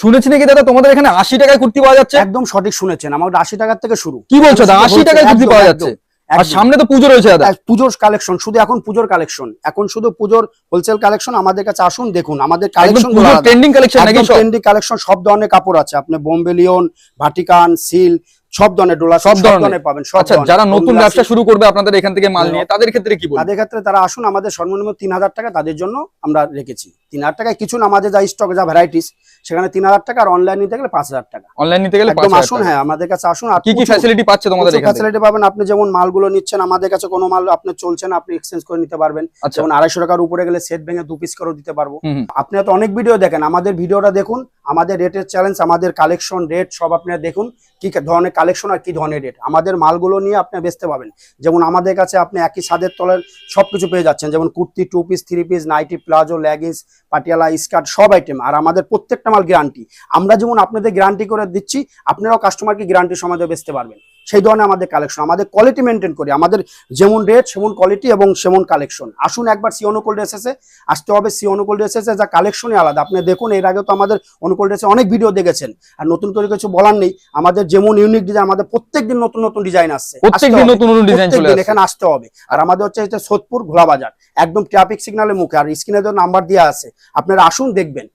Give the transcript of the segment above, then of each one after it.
শুনেছি নাকি দাদা? তোমাদের এখানে আশি টাকায় কুর্তি পাওয়া যাচ্ছে? একদম সঠিক শুনেছেন। আমার আশি টাকার থেকে শুরু। কি বলছো দাদা? আশি টাকায় কুর্তি পাওয়া যাচ্ছে? আর সামনে তো পুজো রয়েছে দাদা। পুজোর কালেকশন শুধু এখন পুজোর কালেকশন এখন শুধু পুজোর হোলসেল কালেকশন আমাদের কাছে আসুন দেখুন। আমাদের কালেকশন ট্রেন্ডিং কালেকশন সব? কালেকশন সব ধরনের কাপড় আছে। আপনি বোম্বে লিওন ভাটিকান সিল সব ধরনের ডোলা সব ধরনের। পাবেন সব আচ্ছা যারা নতুন ব্যবসা শুরু করবে আপনাদের এখান থেকে মাল নিয়ে তাদের ক্ষেত্রে কি বলব তাদের ক্ষেত্রে তারা আসুন আমাদের সর্বনিম্ন তিন হাজার টাকা তাদের জন্য আমরা রেখেছি। তিন হাজার টাকায় কিছু না আমাদের যা স্টক যা ভ্যারাইটিস সেখানে তিন হাজার টাকা আর অনলাইন নিতে গেলে পাঁচ হাজার টাকা। অনলাইন নিতে গেলে একদম আসুন হ্যাঁ আমাদের কাছে আসুন। আর কি কি ফ্যাসিলিটি পাচ্ছে তোমাদের এখানে ফ্যাসিলিটি পাবেন। আপনি যেমন মালগুলো নিচ্ছেন আমাদের কাছে কোনো মাল আপনি চলছে না আপনি এক্সচেঞ্জ করে নিতে পারবেন। আচ্ছা। যেমন আড়াইশো টাকার উপরে গেলে সেট ভেঙে দু পিস করেও দিতে পারব। আপনি তো অনেক ভিডিও দেখেন আমাদের ভিডিওটা দেখুন আমাদের রেটের চ্যালেঞ্জ আমাদের কালেকশন রেট সব আপনারা দেখুন। কি ধরনের কালেকশন আর কি ধরনের রেট আমাদের মালগুলো নিয়ে আপনি বেচতে পাবেন যেমন আমাদের কাছে আপনি একই ছাদের তলার সব কিছু পেয়ে যাচ্ছেন। যেমন kurti two piece three piece nighty palazzo leggings Patiala skirt সব আইটেম আর আমাদের প্রত্যেকটা মাল গ্যারান্টি আমরা যেমন আপনাদের গ্যারান্টি করে দিচ্ছি, আপনারাও কাস্টমারকে গ্যারান্টি সময় বেচতে পারবেন। সেই ধরনের আমাদের কালেকশন আমাদের কোয়ালিটি মেনটেন করি আমাদের যেমন রেট সেমন কোয়ালিটি এবং সেমন কালেকশন আসুন একবার সি অনুকূল ড্রেসেসে আসতে হবে সি অনুকূল ড্রেসেসে যা কালেকশনই আলাদা। আপনি দেখুন এর আগে তো আমাদের অনুকূল ড্রেসে অনেক ভিডিও দেখেছেন। আর নতুন করে কিছু বলার নেই আমাদের যেমন ইউনিক ডিজাইন আমাদের প্রত্যেকদিন নতুন নতুন ডিজাইন আসছে। প্রত্যেকদিন নতুন নতুন ডিজাইন চলে আসছে। এখানে আসতে হবে। আর আমাদের হচ্ছে এটা সোদপুর ঘোলা বাজার একদম ট্রাফিক সিগন্যালের মুখে আর স্ক্রিনে তো নাম্বার দেওয়া আছে। আপনারা আসুন দেখবেন।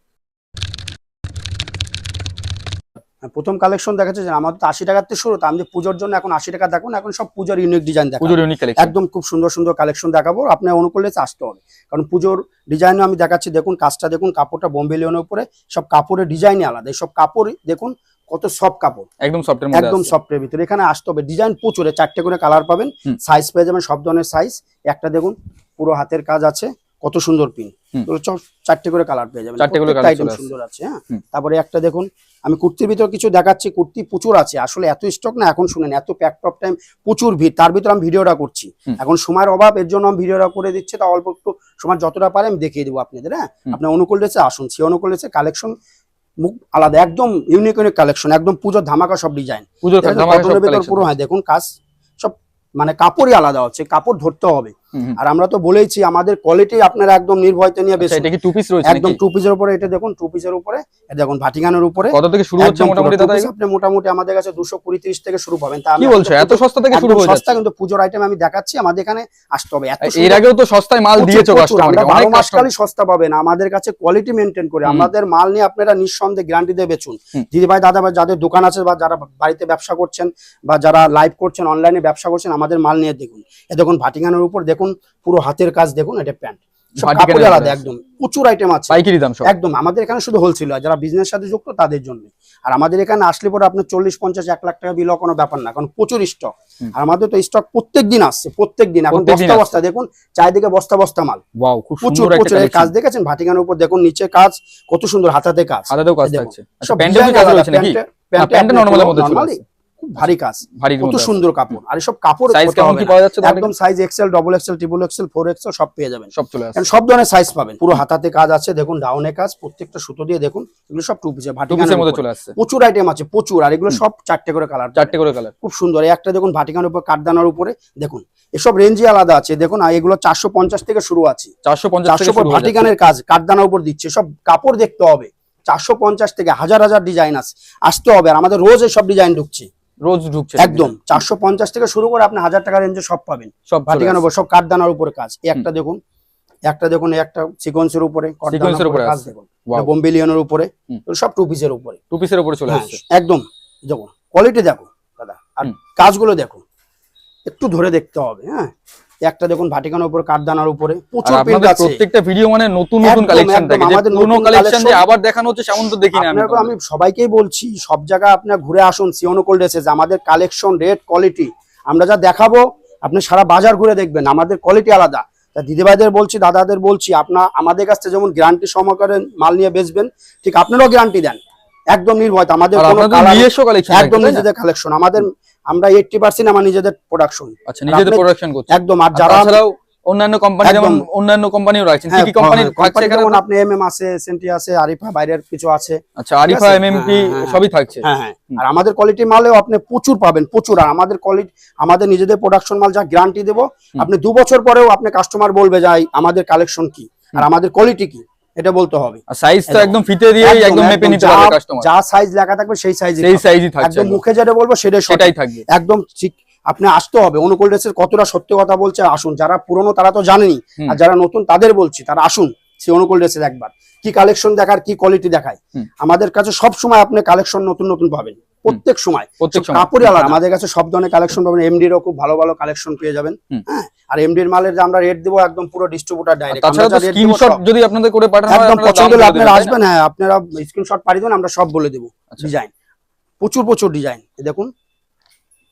প্রথম কালেকশন দেখাচ্ছে যে আমাদের তো আশি টাকার থেকে শুরু তো আমি পুজোর জন্য এখন আশি টাকা দেখুন এখন সব পুজোর ইউনিক ডিজাইন কালেকশন একদম খুব সুন্দর সুন্দর কালেকশন দেখাবো আপনার অনুকূলে আসতে হবে। কারণ পুজোর ডিজাইন আমি দেখাচ্ছি দেখুন কাজটা দেখুন কাপড়টা বোম্বে লিওনের উপরে সব কাপড়ের ডিজাইনই আলাদা। এই সব কাপড় দেখুন কত সব কাপড়। একদম সফটের মধ্যে একদম সফটের ভিতরে। এখানে আসতে হবে। ডিজাইন প্রচুর চারটে করে কালার পাবেন। সাইজ পেয়ে যাবেন সব ধরনের সাইজ একটা দেখুন পুরো হাতের কাজ আছে। কত সুন্দর পিন। চারটে করে কালার পেয়ে যাবেন। চারটে করে আসছে। সুন্দর আছে হ্যাঁ? তারপরে একটা দেখুন আমি কুর্তির ভিতর কিছু দেখাচ্ছি কুর্তি প্রচুর আছে আসলে এত স্টক না এখন শুনেন এত প্যাক টপ টাইম প্রচুর ভিড় তার ভিতরে আমি ভিডিওটা করছি। এখন সময়ের অভাব এর জন্য আমি ভিডিওটা করে দিচ্ছি তা অল্প একটু সময় যতটা পারে আমি দেখিয়ে দেবো আপনাদের হ্যাঁ? আপনার অনুকূল ড্রেসে আসুন সে অনুকূল ড্রেসে কালেকশন মুখ আলাদা একদম ইউনিক ইউনিক কালেকশন একদম পুজোর ধামাকা সব ডিজাইন পুজোর ভেতর। পুরো হয় দেখুন কাজ সব মানে কাপড়ই আলাদা হচ্ছে কাপড় ধরতে হবে। আর আমরা তো বলেইছি আমাদের কোয়ালিটি আপনারা একদম নির্ভয়তে নিয়ে আচ্ছা, বেশি। এটা কি টু পিস রয়েছে একদম টু পিসের উপরে এটা দেখুন টু পিসের উপরে এটা দেখুন ভাটিগানের উপরে। কত থেকে শুরু হচ্ছে মোটামুটি দাদা আপনি মোটামুটি আমাদের কাছে দুশো কুড়ি তিরিশ থেকে শুরু পাবেন। তা আমি কি বলছো? এত সস্তা থেকে শুরু হয়ে সস্তা কিন্তু পুজোর আইটেম আমি দেখাচ্ছি আমাদের এখানে আসতে হবে। এত এর আগেও তো সস্তায় মাল দিয়েছ কাস্টমারকে অনেক বারো মাস কাস্টমার কালই সস্তা পাবেন আমাদের কাছে কোয়ালিটি মেনটেন করে। আমাদের মাল নিয়ে আপনারা নিঃসন্দেহে গ্যারান্টি দিয়ে বেচুন। দিদি ভাই দাদা ভাই যাদের দোকান আছে বা যারা বাড়িতে ব্যবসা করছেন বা যারা লাইভ করছেন অনলাইনে ব্যবসা করছেন আমাদের মাল নিয়ে দেখুন। এ দেখুন ভাটিগানের উপর দেখুন পুরো হাতের কাজ দেখুন এটা প্যান্ট। কাপড় আলাদা একদম। প্রচুর আইটেম আছে। পাইকারি দাম সব। একদম আমাদের এখানে শুধু হোলসেল হয় যারা বিজনেস সাথে যুক্ত তাদের জন্য। আর আমাদের এখানে আসলে পরে আপনার চল্লিশ পঞ্চাশ এক লাখ টাকা বিল কোনো ব্যাপার না কারণ প্রচুর স্টক আর আমাদের তো স্টক প্রত্যেক দিন আসছে প্রত্যেক দিন এখন বস্তা বস্তা দেখুন চারিদিকে বস্তা বস্তা মাল। প্রচুর প্রচুর কাজ দেখেছেন? ভাটিকানের উপর দেখুন নিচে কাজ কত সুন্দর হাতাতে কাজ। হাতাতেও কাজ সব প্যান্টে- খুব ভারী কাজ। কত সুন্দর কাপড়। আর এসব কাপড় একদম size XL double XL triple XL four XL সব পেয়ে যাবেন। সব চলে কারণ সব ধরনের সাইজ পাবেন। পুরো হাতাতে কাজ আছে দেখুন ডাউনে কাজ প্রত্যেকটা সুতো দিয়ে দেখুন এগুলো সব টু পিসে ভাটিকানের মধ্যে চলে আসছে। প্রচুর আইটেম আছে প্রচুর আর এগুলো সব চারটে করে কালার চারটে করে কালার খুব সুন্দর। এই একটা দেখুন ভাটিকানের উপর কাঠদানার উপরে দেখুন। এসব রেঞ্জই আলাদা আছে। দেখুন এগুলো চারশো পঞ্চাশ থেকে শুরু আছে। চারশো পঞ্চাশ। ভাটিকানের কাজ কাঠদানার উপর দিচ্ছে। সব কাপড় দেখতে হবে। চারশো পঞ্চাশ থেকে হাজার হাজার ডিজাইন আছে। আসতে হবে আর আমাদের রোজ সব ডিজাইন ঢুকছে। রোজ ঢুকছে একদম। চারশো পঞ্চাশ থেকে শুরু করে আপনি হাজার টাকা রেঞ্জে সব পাবেন। সব ভাটিকান উপর সব কাঠদানার উপরে কাজ। একটা দেখুন একটা দেখুন একটা সিকোয়েন্সের উপরে কাঠদানার উপরে কাজ দেখুন। Wow. উপরে সব টু পিসের উপরে। টু পিসের উপরে চলে হ্যাঁ, আসছে। একদম। দেখুন কোয়ালিটি দেখো দাদা। আর কাজগুলো দেখো একটু ধরে দেখতে হবে হ্যাঁ? একটা দেখুন ভাটিকানের উপরে কাঠদানার উপরে প্রচুর প্রিন্ট আছে। প্রত্যেকটা ভিডিও মানে নতুন নতুন কালেকশন থাকে আমাদের নতুন কালেকশন যে আবার দেখানো হচ্ছে সেমন তো দেখি না আমি আমি সবাইকেই বলছি সব জায়গায় আপনার ঘুরে আসুন সিওনো কোল্ড এসেছে আমাদের কালেকশন রেট কোয়ালিটি আমরা যা দেখাবো আপনি সারা বাজার ঘুরে দেখবেন আমাদের কোয়ালিটি আলাদা। তা দিদিভাইদের বলছি দাদাদের বলছি আপনার আমাদের কাছ থেকে যেমন গ্যারান্টি সহকারে মাল নিয়ে বেচবেন ঠিক আপনারাও গ্যারান্টি দেন। একদম নির্ভয় আমাদের কোনো একদম নিজেদের কালেকশন আমাদের আমরা এইটটি পার্সেন্ট আমার নিজেদের প্রোডাকশন আচ্ছা নিজেদের প্রোডাকশন করছে। একদম আর যারা অন্যান্য কোম্পানি। যেমন অন্যান্য কোম্পানিও কি হ্যাঁ, কি কোম্পানি হ্যাঁ, থাকছে এখানে? আপনি এমএম আছে এসএনটি আছে আরিফা বাইরের কিছু আছে। আচ্ছা আরিফা হ্যাঁ, হ্যাঁ, সবই থাকছে? হ্যাঁ হ্যাঁ। আর আমাদের কোয়ালিটি মালেও আপনি প্রচুর পাবেন প্রচুর। আর আমাদের কোয়ালিটি আমাদের নিজেদের প্রোডাকশন মাল যা গ্যারান্টি দেবো আপনি দু বছর পরেও আপনি কাস্টমার বলবে যাই আমাদের কালেকশন কি? আর আমাদের কোয়ালিটি কি? এটা বলতে হবে। সাইজ তো একদম। একদম ফিতে দিয়ে একদম, মেপে নিতে পারবে কাস্টমার যা সাইজ লেখা থাকবে সেই সাইজ সেই সাইজই একদম একদম। মুখে যেটা বলব সেটাই সেটাই থাকবে। একদম ঠিক। আপনি আসতে হবে। অনুকূল ড্রেসের কতটা সত্যি কথা বলছে আসুন। যারা পুরনো তারা তো জানেনি। আর যারা নতুন তাদের বলছি তারা আসুন সে অনুকূল ড্রেসের একবার। কি কালেকশন দেখার কি কোয়ালিটি দেখায়। আমাদের কাছে সব সময় আপনি কালেকশন নতুন নতুন পাবেন। প্রত্যেক সময়। কাপড়ই আলাদা। আমাদের কাছে সব ধরনের কালেকশন পাবেন। এমডিরও খুব ভালো ভালো কালেকশন পেয়ে যাবেন। হ্যাঁ? আর এমডির মালের আমরা রেট দেবো একদম পুরো ডিস্ট্রিবিউটার ডাইরেক্ট স্ক্রিনশট যদি আপনাদের করে পাঠানো একদম পছন্দ হলে আপনারা? আসবেন হ্যাঁ আপনারা স্ক্রিনশট পাঠিয়ে দেবেন আমরা সব বলে দেবো আচ্ছা। ডিজাইন প্রচুর প্রচুর ডিজাইন দেখুন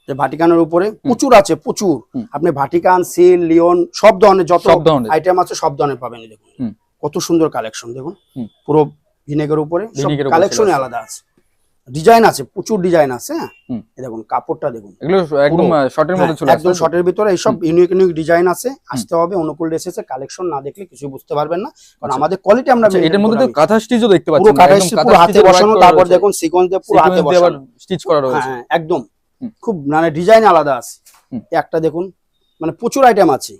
ভাটিকানের উপরে প্রচুর আছে প্রচুর। আপনি ভাটিকান সিল লিওন সব ধরনের যত ধরনের। আইটেম আছে সব ধরনের পাবেন দেখুন। কত সুন্দর কালেকশন দেখুন। পুরো ভিনেগার উপরে আসে। আলাদা আছে। ডিজাইন আছে প্রচুর ডিজাইন আছে হ্যাঁ? দেখুন কাপড়টা দেখুন। এগুলো একদম শর্টের মধ্যে হ্যাঁ, চলে একদম শর্টের ভিতরে এইসব ইউনিক ইউনিক ডিজাইন আছে। আসতে হবে অনুকূল ড্রেসেসের কালেকশন না দেখলে কিছু বুঝতে পারবেন না। কারণ আচ্ছা। আমাদের কোয়ালিটি আমরা আচ্ছা, এটার মধ্যে তো কাঁথা স্টিচও দেখতে পুরো কাটা পুরো হাতে বসানো তারপর দেখুন সিকোয়েন্স দিয়ে পুরো হাতে বসানো। স্টিচ করা রয়েছে। হ্যাঁ একদম। খুব মানে ডিজাইন আলাদা আছে। একটা দেখুন মানে প্রচুর আইটেম আছে।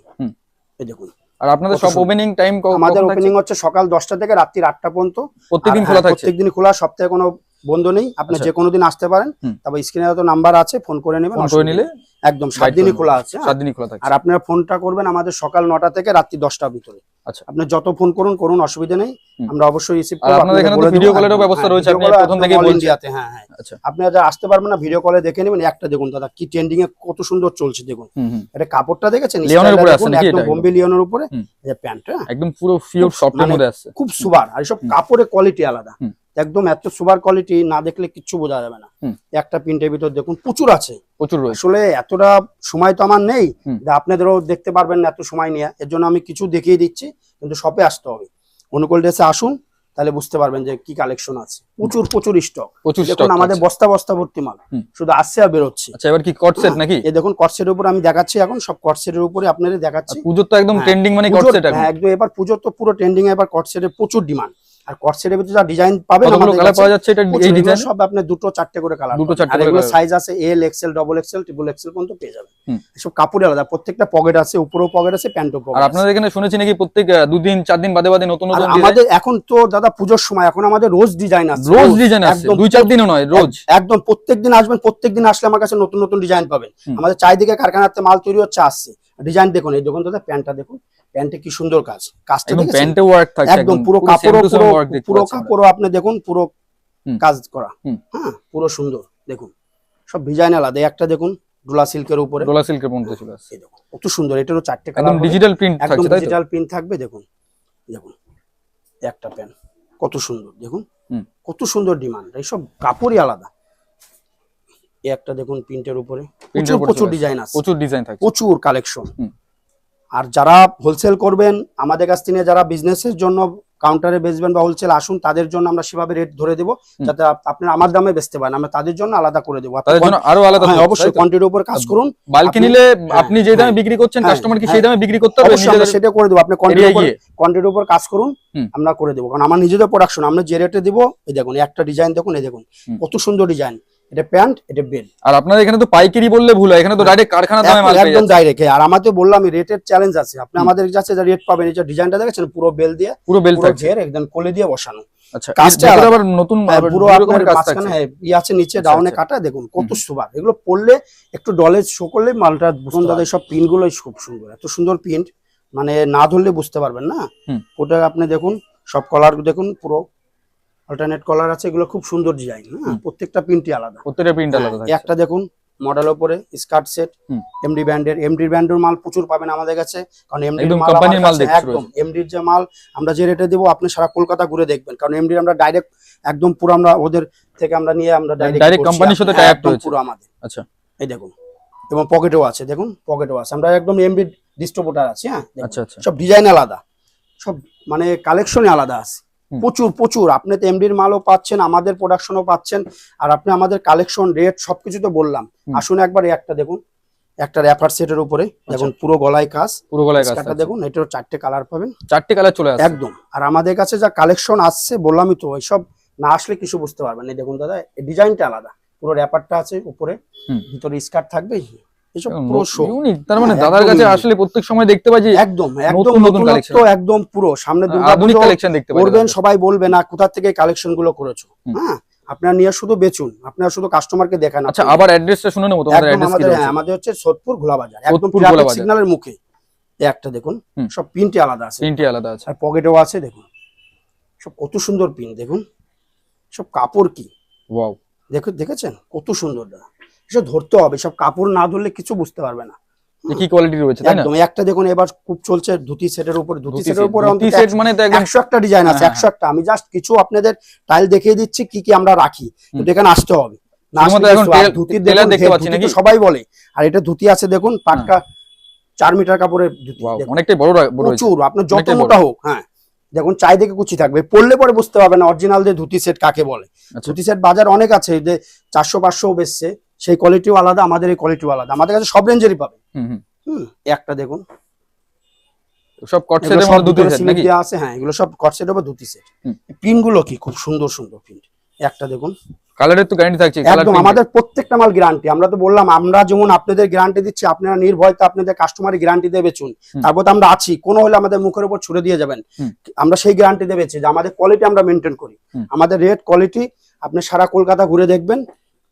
এই দেখুন। আর আপনাদের সব ওপেনিং টাইম আমাদের ওপেনিং হচ্ছে সকাল দশটা থেকে রাত্রি আটটা পর্যন্ত। প্রত্যেকদিন খোলা হ্যাঁ, থাকছে। প্রত্যেকদিন খোলা সপ্তাহে কোনো বন্ধ নেই আপনি আচ্ছা। যে কোনো দিন আসতে পারেন। তবে স্ক্রিনে তো নাম্বার আছে ফোন করে নেবেন ফোন করে নিলে একদম সাত দিনই খোলা আছে হ্যাঁ। সাত দিনই খোলা থাকছে আর আপনারা ফোনটা করবেন আমাদের সকাল নটা থেকে রাত্রি দশটার ভিতরে আচ্ছা। আপনি যত ফোন করুন করুন অসুবিধা নেই আমরা অবশ্যই রিসিভ আর আপনাদের এখানে তো video call ব্যবস্থা রয়েছে, আপনি প্রথম বলছেন। ইন্ডিয়াতে হ্যাঁ হ্যাঁ আচ্ছা আপনারা যা আসতে পারবেন না ভিডিও কলে দেখে নেবেন একটা দেখুন দাদা কি ট্রেন্ডিং এ কত সুন্দর চলছে দেখুন এটা কাপড়টা দেখেছেন লিওনের উপরে আছে নাকি একদম? বোম্বে লিওনের উপরে যে প্যান্ট হ্যাঁ একদম পুরো খুব সফটের মানে- মধ্যে আসছে খুব সুবার আর হুম। কাপড়ের কোয়ালিটি আলাদা। একদম এত সুপার কোয়ালিটি না দেখলে কিচ্ছু বোঝা যাবে না। একটা প্রিন্টের ভিতর দেখুন প্রচুর আছে। প্রচুর আসলে এতটা সময় তো আমার নেই আপনাদেরও দেখতে পারবেন না এত সময় নিয়ে। এর জন্য আমি কিছু দেখিয়ে দিচ্ছি কিন্তু শপে আসতে হবে। অনুকূল ড্রেসে আসুন তাহলে বুঝতে পারবেন যে কি কালেকশন আছে। প্রচুর প্রচুর স্টক প্রচুর দেখুন আমাদের বস্তা বস্তা ভর্তি মাল। শুধু আসছে আর বেরোচ্ছে। আচ্ছা এবার কি কট সেট নাকি? এই দেখুন কটসেটের উপর আমি দেখাচ্ছি এখন সব কটসেটের উপরে আপনাদের দেখাচ্ছি। পুজোর তো একদম হ্যাঁ, ট্রেন্ডিং মানে কট সেট এখন। হ্যাঁ, একদম এবার পুজোর তো পুরো ট্রেন্ডিং এবার কটসেটের প্রচুর ডিমান্ড আর কটসেটের ভিতরে যা ডিজাইন পাবেন আমাদের কালার পাওয়া যাচ্ছে এটা এই ডিজাইন সব আপনার দুটো চারটে করে কালার দুটো চারটে করে এগুলো সাইজ আছে L XL double XL triple XL পর্যন্ত পেয়ে যাবেন। সব কাপড়ে আলাদা প্রত্যেকটা পকেট আছে উপরেও পকেট আছে প্যান্টও পকেট আর আপনাদের এখানে শুনেছি নাকি প্রত্যেক দুদিন চার দিন বাদে বাদে নতুন নতুন আমাদের এখন তো দাদা পুজোর সময় এখন আমাদের রোজ ডিজাইন আছে রোজ ডিজাইন আছে দুই চার দিনও নয় রোজ। একদম প্রত্যেকদিন আসবেন প্রত্যেকদিন আসলে আমার কাছে নতুন নতুন ডিজাইন পাবেন। আমাদের চারিদিকে কারখানাতে মাল তৈরি হচ্ছে আসছে। ডিজাইন দেখুন এই দেখুন দাদা প্যান্টটা দেখুন প্যান্টে কি সুন্দর কাজ কাজটা একদম প্যান্টে ওয়ার্ক থাকছে একদম পুরো কাপড় পুরো পুরো কাপড় আপনি দেখুন পুরো কাজ করা। হ্যাঁ পুরো সুন্দর দেখুন। সব ডিজাইন আলাদা একটা দেখুন ডোলা সিল্কের উপরে। ডোলা সিল্কের মধ্যে আসছে। এই দেখুন কত সুন্দর এটারও চারটে একদম কালার ডিজিটাল প্রিন্ট একদম থাকছে তাই ডিজিটাল প্রিন্ট থাকবে দেখুন দেখুন একটা প্যান্ট কত সুন্দর দেখুন। কত সুন্দর ডিমান্ড এইসব কাপড়ই আলাদা। এই একটা দেখুন প্রিন্টের উপরে। প্রচুর প্রচুর ডিজাইন আছে। প্রচুর ডিজাইন থাকছে। প্রচুর কালেকশন আর যারা হোলসেল করবেন আমাদের কাছ থেকে যারা বিজনেসের জন্য কাউন্টারে বেচবেন বা হোলসেল আসুন তাদের জন্য আমরা সেভাবে রেট ধরে দেবো যাতে আপ- আপনারা আমার দামে বেচতে পারেন। আমরা তাদের জন্য আলাদা করে দেবো। তাদের জন্য আরও আলাদা হ্যাঁ, অবশ্যই কোয়ান্টিটির উপর কাজ করুন। বালকি নিলে হ্যাঁ, আপনি যে দামে হ্যাঁ, বিক্রি করছেন হ্যাঁ, কাস্টমার কি হ্যাঁ। সেই দামে বিক্রি করতে হবে নিজেদের সেটা করে দেবো। আপনি কোয়ান্টিটির উপর কোয়ান্টিটির উপর কাজ করুন আমরা করে দেবো। কারণ আমার নিজেদের প্রোডাকশন আমরা যে রেটে দিব এই দেখুন একটা ডিজাইন দেখুন এই দেখুন। কত সুন্দর ডিজাইন এটা প্যান্ট এটা বেল আর আপনাদের এখানে তো পাইকারি বললে ভুল হয় এখানে তো ডাইরেক্ট কারখানা দামে মাল একদম ডাইরেক্ট আর আমাদের বললাম রেটের চ্যালেঞ্জ আছে। আপনি আমাদের কাছে যে রেট পাবেন এই যে ডিজাইনটা দেখেছেন পুরো বেল দিয়ে পুরো বেল থাকছে। একদম কোলে দিয়ে বসানো। আচ্ছা কাজটা আবার নতুন হ্যাঁ, পুরো আপনার রকমের কাজ মাঝখানে থাকছে। হ্যাঁ, ই আছে নিচে আচ্ছা, ডাউনে আচ্ছা। কাটা দেখুন কত। সুবার এগুলো পড়লে একটু ডলে শো করলে মালটা বুঝুন দাদা সব পিনগুলো খুব সুন্দর। এত সুন্দর প্রিন্ট মানে না ধরলে বুঝতে পারবেন না। ওটা আপনি দেখুন সব কলার দেখুন পুরো অল্টারনেট কলার আছে এগুলো খুব সুন্দর ডিজাইন হ্যাঁ? প্রত্যেকটা প্রিন্টই আলাদা। প্রত্যেকটা প্রিন্ট আলাদা হ্যাঁ, একটা দেখুন মডেল উপরে স্কার্ট সেট এমডি ব্র্যান্ডের এমডি ব্র্যান্ডের মাল প্রচুর পাবেন আমাদের কাছে কারণ এমডি একদম মাল একদম এমডির যে মাল আমরা যে রেটে দেবো আপনি সারা কলকাতা ঘুরে দেখবেন কারণ এমডি আমরা ডাইরেক্ট একদম পুরো আমরা ওদের থেকে আমরা নিয়ে আমরা ডাইরেক্ট Direct company-র সাথে tie up রয়েছে। পুরো আমাদের। আচ্ছা। এই দেখুন এবং পকেটেও আছে দেখুন পকেটেও আছে। আমরা একদম এমডি ডিস্ট্রিবিউটার আছি হ্যাঁ আচ্ছা আচ্ছা। সব ডিজাইন আলাদা সব মানে কালেকশনই আলাদা আছে। প্রচুর প্রচুর। আপনি তো এমডির মালও পাচ্ছেন আমাদের প্রোডাকশনও পাচ্ছেন আর আপনি আমাদের কালেকশন রেট সবকিছু তো বললাম। আসুন একবার একটা দেখুন একটা র্যাপার সেটের উপরে দেখুন পুরো গলায় কাজ। পুরো গলায় কাজ স্কার্টটা থাকছে। দেখুন এটারও চারটে কালার পাবেন। চারটে কালার চলে আসছে। একদম। আর আমাদের কাছে যা কালেকশন আসছে বললামই তো ওইসব না আসলে কিছু বুঝতে পারবেন না। এই দেখুন দাদা ডিজাইনটা আলাদা। পুরো র্যাপারটা আছে উপরে। ভিতরে স্কার্ট থাকবে এসব পুরো শো তার মানে হ্যাঁ, দাদার কাছে আসলে প্রত্যেক সময় দেখতে পাই যে একদম একদম নতুন একদম পুরো। সামনে আধুনিক কালেকশন দেখতে পাই সবাই বলবে না কোথা থেকে কালেকশনগুলো করেছ। হ্যাঁ আপনারা নিয়ে শুধু বেচুন আপনারা শুধু কাস্টমারকে দেখান আচ্ছা আবার অ্যাড্রেসটা শুনে নেব তোমাদের অ্যাড্রেস কি হ্যাঁ আমাদের হচ্ছে সোদপুর ঘোলাবাজার একদম ট্রাফিক সিগন্যালের মুখে। একটা দেখুন সব পিনটি আলাদা আছে। আলাদা আছে। আর পকেটেও আছে দেখুন। সব কত সুন্দর পিন দেখুন। সব কাপড় কি? ওয়াও দেখেছেন? কত সুন্দর দাদা। এসব ধরতে হবে সব কাপড় না ধরলে কিছু বুঝতে পারবে না। কি কোয়ালিটি রয়েছে তাই না? একদম একটা দেখুন এবার খুব চলছে ধুতি সেটের উপরে ধুতি সেটের উপরে ধুতি অন্তত মানে তো একদম ডিজাইন আছে হ্যাঁ, একশো একটা। আমি জাস্ট কিছু আপনাদের টাইল দেখিয়ে দিচ্ছি কি কি আমরা রাখি। এখানে আসতে হবে। না দেখতে পাচ্ছি নাকি? সবাই বলে। আর এটা ধুতি আছে দেখুন পাক্কা চার মিটার কাপড়ের ধুতি অনেকটাই বড় বড় প্রচুর আপনার যত মোটা হোক হ্যাঁ। দেখুন চাই দেখে কুচি থাকবে। পড়লে পরে বুঝতে পারবেন অরিজিনাল দিয়ে ধুতি সেট কাকে বলে। আচ্ছা। ধুতি সেট বাজার অনেক আছে যে চারশো পাঁচশো বেচছে। সেই কোয়ালিটিও আলাদা আমাদের এই কোয়ালিটিও আলাদা। আমাদের কাছে সব রেঞ্জেরই পাবে। হুম একটা দেখুন। সব কট এগুলো সেটের সব মধ্যে দুটি সেট নাকি? আছে হ্যাঁ এগুলো সব কট সেট হবে ধুতি সেট পিনগুলো কি? খুব সুন্দর সুন্দর পিন একটা দেখুন। কালারের তো গ্যারান্টি থাকছে একদম আমাদের প্রত্যেকটা মাল গ্যারান্টি আমরা তো বললাম আমরা যেমন আপনাদের গ্যারান্টি দিচ্ছি আপনারা নির্ভয়তে আপনাদের কাস্টমারের গ্যারান্টি তারপর তো আমরা আছি কোনো হলে আমাদের মুখের উপর ছুড়ে দিয়ে যাবেন। আমরা সেই গ্যারান্টি দেবেছি যে আমাদের কোয়ালিটি আমরা মেনটেন করি। আমাদের রেট কোয়ালিটি আপনি সারা কলকাতা ঘুরে দেখবেন।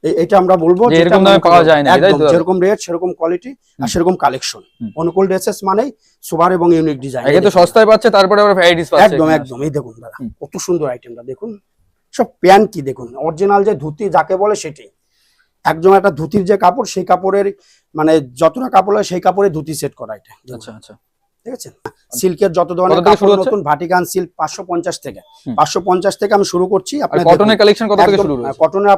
এটা আমরা বলব দামে পাওয়া যায় না, একদম যেরকম রেট সেরকম কোয়ালিটি আর সেরকম কালেকশন অনুকূল ড্রেসেস মানেই সুপার এবং ইউনিক ডিজাইন তো সস্তায় পাচ্ছে তারপরে আবার ভ্যারাইটিস পাচ্ছে একদম। একদম। এই দেখুন দাদা। কত সুন্দর আইটেমটা দেখুন। সব প্যান্ট কি দেখুন অরিজিনাল যে ধুতি যাকে বলে সেটাই। একদম একটা ধুতির যে কাপড় সেই কাপড়ের মানে যতটা কাপড় হয় সেই কাপড়ে ধুতি সেট করা এটা। আচ্ছা আচ্ছা। ঠিক আছে? সিল্কের যত ধরনের কাপড়? নতুন ভাটিকান সিল্ক পাঁচশো পঞ্চাশ থেকে। হুম। পাঁচশো পঞ্চাশ থেকে আমি শুরু করছি আপনার কটনের কালেকশন কত থেকে শুরু কটনের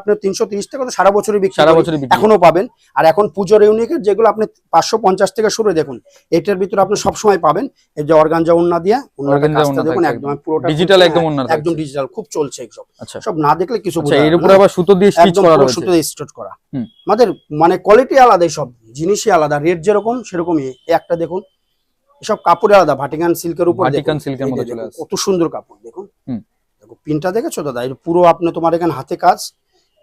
তিরিশ থেকে সারা বছরই বিক্রি সারা। বছরই বিক্রি এখনও পাবেন। আর এখন পুজোর ইউনিকের যেগুলো আপনি পাঁচশো পঞ্চাশ থেকে শুরু দেখুন এটার ভিতরে আপনি সবসময় পাবেন। এই যে অর্গানজা উন্না দিয়া Organza দেখুন একদম পুরোটা ডিজিটাল হ্যাঁ, একদম একদম ডিজিটাল খুব চলছে এসব। আচ্ছা। সব না দেখলে কিছু আচ্ছা বোঝা এর উপরে আবার সুতো দিয়ে স্টিচ করা রয়েছে। সুতো স্টোর করা। আমাদের মানে কোয়ালিটি আলাদা সব জিনিসই আলাদা। রেট যেরকম সেরকমই। একটা দেখুন এসব কাপড়ে আলাদা ভাটিকান সিল্কের উপর ভাটিকান সিল্কের মধ্যে চলে আসে কত সুন্দর কাপড় দেখুন। দেখো পিনটা দেখেছ দাদা? এটা পুরো আপনি তোমার এখানে হাতে কাজ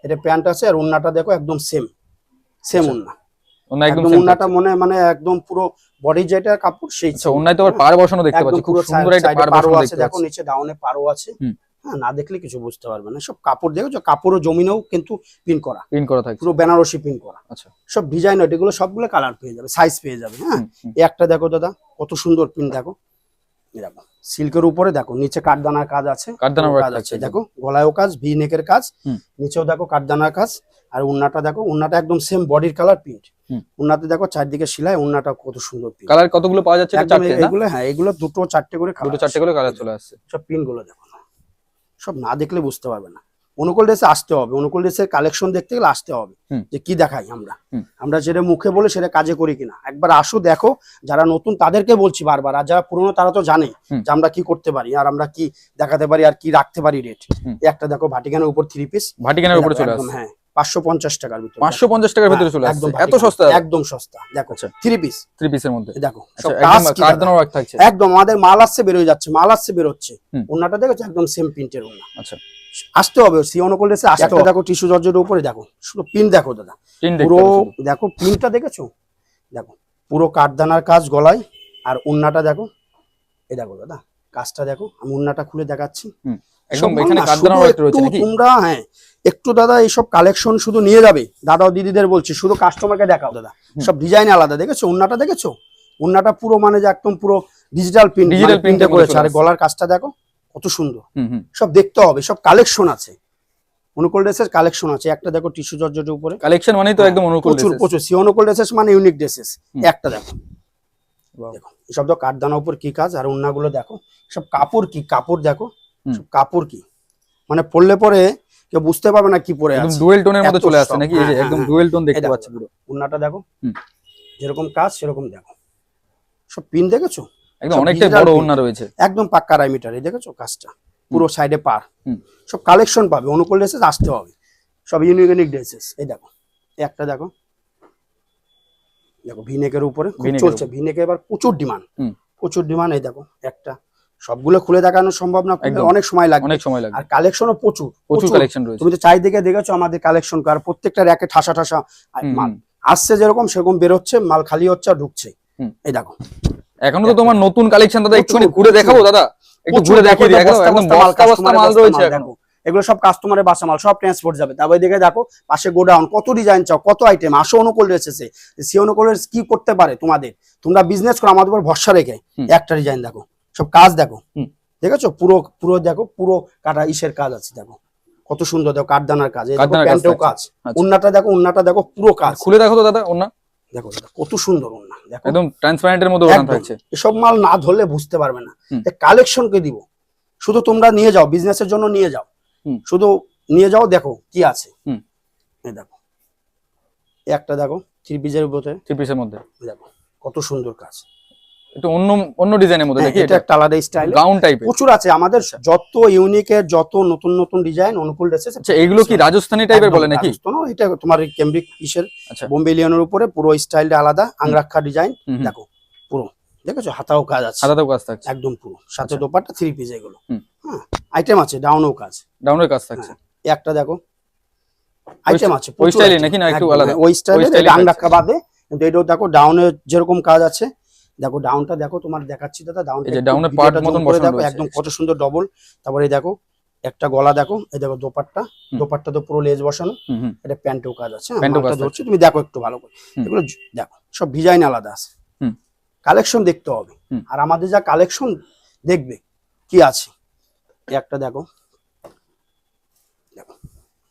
এটা প্যান্ট আছে আর ওন্নাটা দেখো একদম সেম সেম ওন্না। ওন্না অন্য একদম ওন্নাটা মনে মানে একদম পুরো বডি যেটা কাপড় সেই আচ্ছা ওন্নাই তো আবার পার বসানো দেখতে পাচ্ছি। খুব সুন্দর একটা পার বসানো আছে পাচ্ছি দেখো নিচে ডাউনে পারো আছে। হ্যাঁ না দেখলে কিছু বুঝতে পারবে না। সব কাপড় দেখো যে কাপড়ও জমিনেও কিন্তু পিন করা। প্রিন্ট করা থাকছে। পুরো বেনারসি পিন করা। আচ্ছা। সব ডিজাইন এগুলো সবগুলো কালার পেয়ে যাবে সাইজ পেয়ে যাবে হ্যাঁ? একটা দেখো দাদা কত সুন্দর পিন দেখো। দেখো সিল্কের উপরে দেখো নিচে কাঠদানার কাজ আছে। কাঠদানার কাজ আছে দেখো গলায়ও কাজ ভি নেকের কাজ। নিচেও দেখো কাঠদানার কাজ আর উন্নাটা দেখো উন্নাটা একদম সেম বডির কালার প্রিন্ট। উন্নাতে দেখো চারদিকে সেলাই উন্নাটা কত সুন্দর প্রিন্ট কালার কতগুলো পাওয়া যাচ্ছে? এগুলো হ্যাঁ এগুলো দুটো চারটে করে দুটো চারটে করে কালার চলে আসছে। সব পিনগুলো দেখো। সব না দেখলে বুঝতে পারবে না। অনুকূল ড্রেসে আসতে হবে অনুকূল ড্রেসের কালেকশন দেখতে গেলে আসতে হবে যে কি দেখাই আমরা। আমরা যেটা মুখে বলে সেটা কাজে করি কিনা। একবার আসো দেখো যারা নতুন তাদেরকে বলছি বারবার আর যারা পুরনো তারা তো জানে যে আমরা কি করতে পারি আর আমরা কি দেখাতে পারি আর কি রাখতে পারি রেট একটা দেখো ভাটিকানের উপর থ্রি পিস ভাটিকানের উপর চলে হ্যাঁ। পাঁচশো পঞ্চাশ টাকার ভিতরে। টাকার ভিতরে চলে হ্যাঁ, আসছে এত সস্তা? একদম সস্তা। দেখো আচ্ছা। থ্রি পিস থ্রি পিসের মধ্যে? দেখো আচ্ছা একদম? ওয়ার্ক থাকছে। আমাদের মাল আসছে বেরোয় যাচ্ছে। মাল আসছে বেরোচ্ছে হুম। ওনাটা দেখেছ? একদম সেম প্রিন্টের ওনা আচ্ছা। আসতে হবে আসতে হবে। দেখো টিস্যু জর্জের উপরে দেখো। শুধু পিন দেখো দাদা। পুরো দেখো পিনটা দেখেছ? দেখো পুরো কাঠদানার কাজ গলায় আর উন্নাটা দেখো। এই দেখো দাদা কাজটা দেখো। আমি উন্নাটা খুলে দেখাচ্ছি। একদম এখানে তোমরা হ্যাঁ একটু দাদা এইসব কালেকশন শুধু নিয়ে যাবে দাদা ও দিদিদের বলছি শুধু কাস্টমারকে দেখাও দাদা সব ডিজাইন আলাদা দেখেছ? উন্নাটা দেখেছ? উন্নাটা পুরো মানে যে একদম পুরো ডিজিটাল প্রিন্ট ডিজিটাল প্রিন্টে করেছে। আর গলার কাজটা দেখো কত সুন্দর। সব দেখতে হবে সব কালেকশন আছে। অনুকূল ড্রেসের কালেকশন আছে একটা দেখো টিস্যু জর্জেটের উপরে। কালেকশন মানেই তো একদম অনুকূল প্রচুর। প্রচুর। সিওনোকোল ড্রেসেস মানে ইউনিক ড্রেসেস একটা দেখো। দেখো এসব তো কাঠদানা উপর কি কাজ আর উন্নাগুলো দেখো সব কাপড় কি কাপড় দেখো। কাপড় কি? মানে পরলে পরে কেউ বুঝতে পারবে না কি পরে একদম আছে। ডুয়েল টোনের মধ্যে চলে আসছে নাকি? এই হ্যাঁ, একদম হ্যাঁ, ডুয়েল টোন দেখতে পাচ্ছি পুরো। উন্নাটা দেখো। যেরকম কাজ সেরকম দেখো। সব পিন দেখেছ? একদম সব অনেকটাই বড়। ওন্না রয়েছে। একদম পাক্কা রাইমিটার এই দেখেছ কাজটা? পুরো সাইডে পার। সব কালেকশন পাবে অনুকূল ড্রেসেস আসতে হবে। সব ইউনিক ইউনিক ড্রেসেস এই দেখো। একটা দেখো। দেখো ভিনেকের উপরে খুব চলছে। ভিনেকে এবার প্রচুর ডিমান্ড প্রচুর ডিমান্ড এই দেখো একটা। সবগুলো খুলে দেখানো সম্ভব না অনেক সময় লাগবে। অনেক সময় লাগবে। আর কালেকশনও প্রচুর প্রচুর কালেকশন রয়েছে। তুমি তো চারিদিকে দেখেছ আমাদের কালেকশন কার প্রত্যেকটা র্যাকে ঠাসা ঠাসা মাল আসছে যেরকম সেরকম বেরোচ্ছে মাল খালি হচ্ছে আর ঢুকছে। এই দেখো। এখনও তো তোমার নতুন কালেকশন দাদা একটুখানি ঘুরে দেখাবো দাদা। একটু ঘুরে দেখো, এটা একদম বস্তা বস্তা মাল, রয়েছে। দেখো। এগুলো সব কাস্টমারের বাসা মাল সব ট্রান্সপোর্ট যাবে। তারপরে দিকে দেখো পাশে গোডাউন কত ডিজাইন চাও কত আইটেম আসো অনুকূল এসেছে সে অনুকূলের কি করতে পারে তোমাদের? তোমরা বিজনেস করো আমাদের উপর ভরসা রেখে। একটা ডিজাইন দেখো। সব কাজ দেখো। ঠিক আছে পুরো পুরো দেখো পুরো কাটা ইসের কাজ আছে দেখো। কত সুন্দর দেখো কাঠদানার কাজ দেখো প্যান্টেও কাজ। আচ্ছা। উন্নাটা দেখো উন্নাটা দেখো পুরো কাজ। খুলে দেখো তো দাদা ওনা দেখো দেখো, কত সুন্দর উন্না দেখো। একদম ট্রান্সপারেন্টের মধ্যে ওনা থাকছে। এসব মাল না ধরলে বুঝতে পারবে না। হুম। কালেকশনকে দিব। শুধু তোমরা নিয়ে যাও বিজনেসের জন্য নিয়ে যাও। হুম। শুধু নিয়ে যাও দেখো কি আছে। এই দেখো। একটা দেখো থ্রি পিসের উপরে থ্রি পিসের মধ্যে। দেখো কত সুন্দর কাজ। একটু অন্য অন্য ডিজাইনের মধ্যে হ্যাঁ, নাকি এটা একটা আলাদা স্টাইল গাউন টাইপের প্রচুর আছে আমাদের যত ইউনিকের যত নতুন নতুন ডিজাইন অনুকূল ড্রেসেস আচ্ছা এগুলো কি রাজস্থানি টাইপের বলে নাকি? এটা তোমার ইসের আচ্ছা। বোম্বে উপরে পুরো স্টাইলটা আলাদা আংরাক্ষা ডিজাইন। দেখো পুরো দেখেছ? হাতাও কাজ আছে। হাতাতেও কাজ থাকছে। একদম পুরো সাথে আচ্ছা। দোপাট্টা থ্রি পিস এগুলো। হ্যাঁ আইটেম আছে ডাউনও কাজ। ডাউনের কাজ থাকছে। একটা দেখো আইটেম আছে ওই স্টাইলে নাকি না একটু আলাদা? হ্যাঁ, ওই স্টাইলে বাদে কিন্তু এটাও দেখো ডাউনে যেরকম কাজ আছে দেখো ডাউনটা দেখো তোমার দেখাচ্ছি দাদা ডাউন এই যে মতন বসানো দেখো একদম কত সুন্দর ডবল তারপরে এই দেখো একটা গলা দেখো এই দেখো দোপাট্টা। দোপাট্টা তো পুরো লেজ বসানো। এটা প্যান্টেও কাজ আছে প্যান্টেও ধরছি তুমি দেখো একটু ভালো করে। এগুলো দেখো সব ডিজাইন আলাদা আছে। হুম। কালেকশন দেখতে হবে। আর আমাদের যা কালেকশন দেখবে কি আছে। একটা দেখো দেখো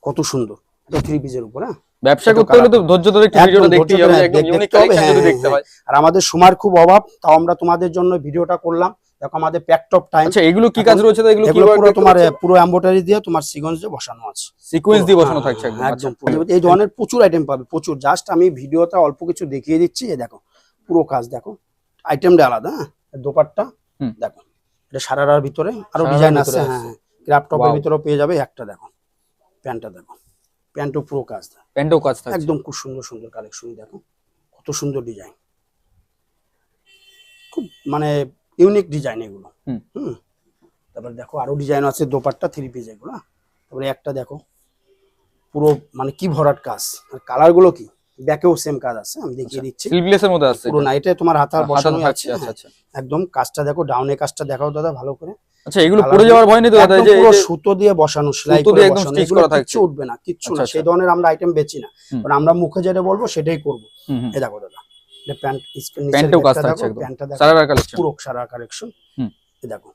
কত সুন্দর। এটা থ্রি পিসের উপর হ্যাঁ? ব্যবসা করতে হলে তো ধৈর্য ধরে একটু ভিডিওটা দেখতেই হবে হ্যাঁ, একদম ইউনিক হবে, কালেকশন যদি হ্যাঁ, দেখতে হ্যাঁ। হয় আর আমাদের সময়ের খুব অভাব তাও আমরা তোমাদের জন্য ভিডিওটা করলাম। দেখো আমাদের প্যাকটপ টাইম আচ্ছা এগুলো কি কাজ রয়েছে এগুলো কি পুরো তোমার পুরো এম্বোটারি দিয়ে তোমার সিকোয়েন্স দিয়ে বসানো আছে। সিকোয়েন্স দিয়ে বসানো হ্যাঁ, থাকছে একদম হ্যাঁ, আচ্ছা। এই ধরনের প্রচুর আইটেম পাবে প্রচুর। জাস্ট আমি ভিডিওতে অল্প কিছু দেখিয়ে দিচ্ছি এই দেখো পুরো কাজ দেখো। আইটেমটা আলাদা হ্যাঁ দোপাট্টা দেখো। এটা সারারার ভিতরে আরও ডিজাইন আছে। হ্যাঁ ক্রাফট টপের. ভিতরেও পেয়ে যাবে একটা দেখো প্যান্টটা দেখো। প্যান্টও পুরো কাজ। প্যান্টেও কাজ থাকছে একদম খুব সুন্দর সুন্দর কালেকশন দেখো। কত সুন্দর ডিজাইন খুব মানে ইউনিক ডিজাইন এগুলো। হুম। তারপর দেখো আরও ডিজাইন আছে দোপাট্টা থ্রি পিস এগুলো হ্যাঁ। তারপরে একটা দেখো পুরো মানে কি ভরাট কাজ। আর কালারগুলো কি? ব্যাকেও সেম কাজ আছে আমি দেখিয়ে দিচ্ছি। স্লিভলেসের মধ্যে আছে পুরো নাইটে তোমার হাতার বসানো আছে আচ্ছা হ্যাঁ। আচ্ছা। একদম কাজটা দেখো ডাউনে কাজটা দেখাও দাদা ভালো করে। আচ্ছা এগুলো পড়ে যাওয়ার ভয় নেই তো দাদা যে পুরো সুতো দিয়ে বসানো সেলাই করে একদম এগুলো করা থাকছে। উঠবে না কিচ্ছু আচ্ছা, না আচ্ছা। সেই ধরনের আমরা আইটেম বেচি না কারণ আমরা মুখে যেটা বলব সেটাই করব দেখো দাদা এটা প্যান্ট প্যান্টেও কাজ থাকছে একদম। সারারা কালেকশন পুরো সারা কালেকশন হুম। দেখো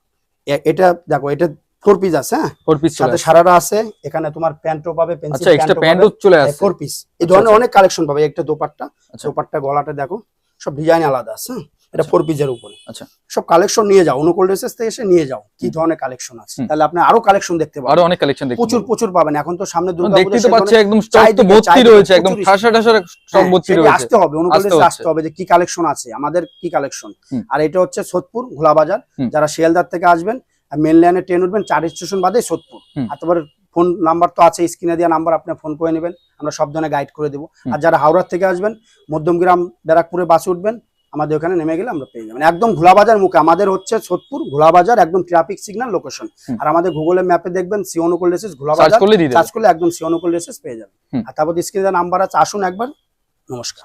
এটা দেখো এটা ফোর পিস আছে হ্যাঁ ফোর পিস সাথে। সারারা আছে এখানে তোমার প্যান্টও পাবে পেন্সিল আচ্ছা এক্সট্রা প্যান্টও চলে আসছে ফোর পিস এই আচ্ছা, ধরনের। অনেক কালেকশন পাবে একটা দোপাট্টা। দোপাট্টা গলাটা দেখো সব ডিজাইন আলাদা আছে হ্যাঁ? এটা আচ্ছা। ফোর পিসের উপরে। আচ্ছা। সব কালেকশন নিয়ে যাও অনুকূল ড্রেসেস থেকে এসে নিয়ে যাও কি ধরনের কালেকশন আছে। তাহলে আপনি আরও কালেকশন দেখতে পাবেন। আরও অনেক কালেকশন দেখতে প্রচুর প্রচুর পাবেন। এখন তো সামনে দুর্গা দেখতে তো পাচ্ছি একদম স্টক তো ভর্তি রয়েছে একদম ঠাসা ঠাসা সব ভর্তি রয়েছে। আসতে হবে অনুকূল ড্রেসে আসতে হবে যে কি কালেকশন আছে আমাদের কি কালেকশন আর এটা হচ্ছে সোদপুর ঘোলা বাজার যারা শিয়ালদার থেকে আসবেন মেন লাইনে ট্রেন উঠবেন চার স্টেশন বাদে সোদপুর। আর ফোন নাম্বার তো আছে স্ক্রিনে দেওয়া নাম্বার আপনি ফোন করে নেবেন। আমরা সব ধরনের গাইড করে দেবো। আর যারা হাওড়ার থেকে আসবেন মধ্যমগ্রাম ব্যারাকপুরে বাসে উঠবেন আমাদের ওখানে নেমে গেলে আমরা পেয়ে যাবেন একদম ঘোলাবাজার মুখে আমাদের হচ্ছে সোদপুর ঘোলাবাজার একদম ট্রাফিক সিগন্যাল লোকেশন আর আমাদের গুগলে ম্যাপে দেখবেন সিওনুকুল রেসেস ঘোলাবাজার সার্চ করলে একদম সিওনুকুল রেসেস পেয়ে যাবেন আর তারপর স্ক্রিনে নাম্বার আছে আসুন একবার নমস্কার।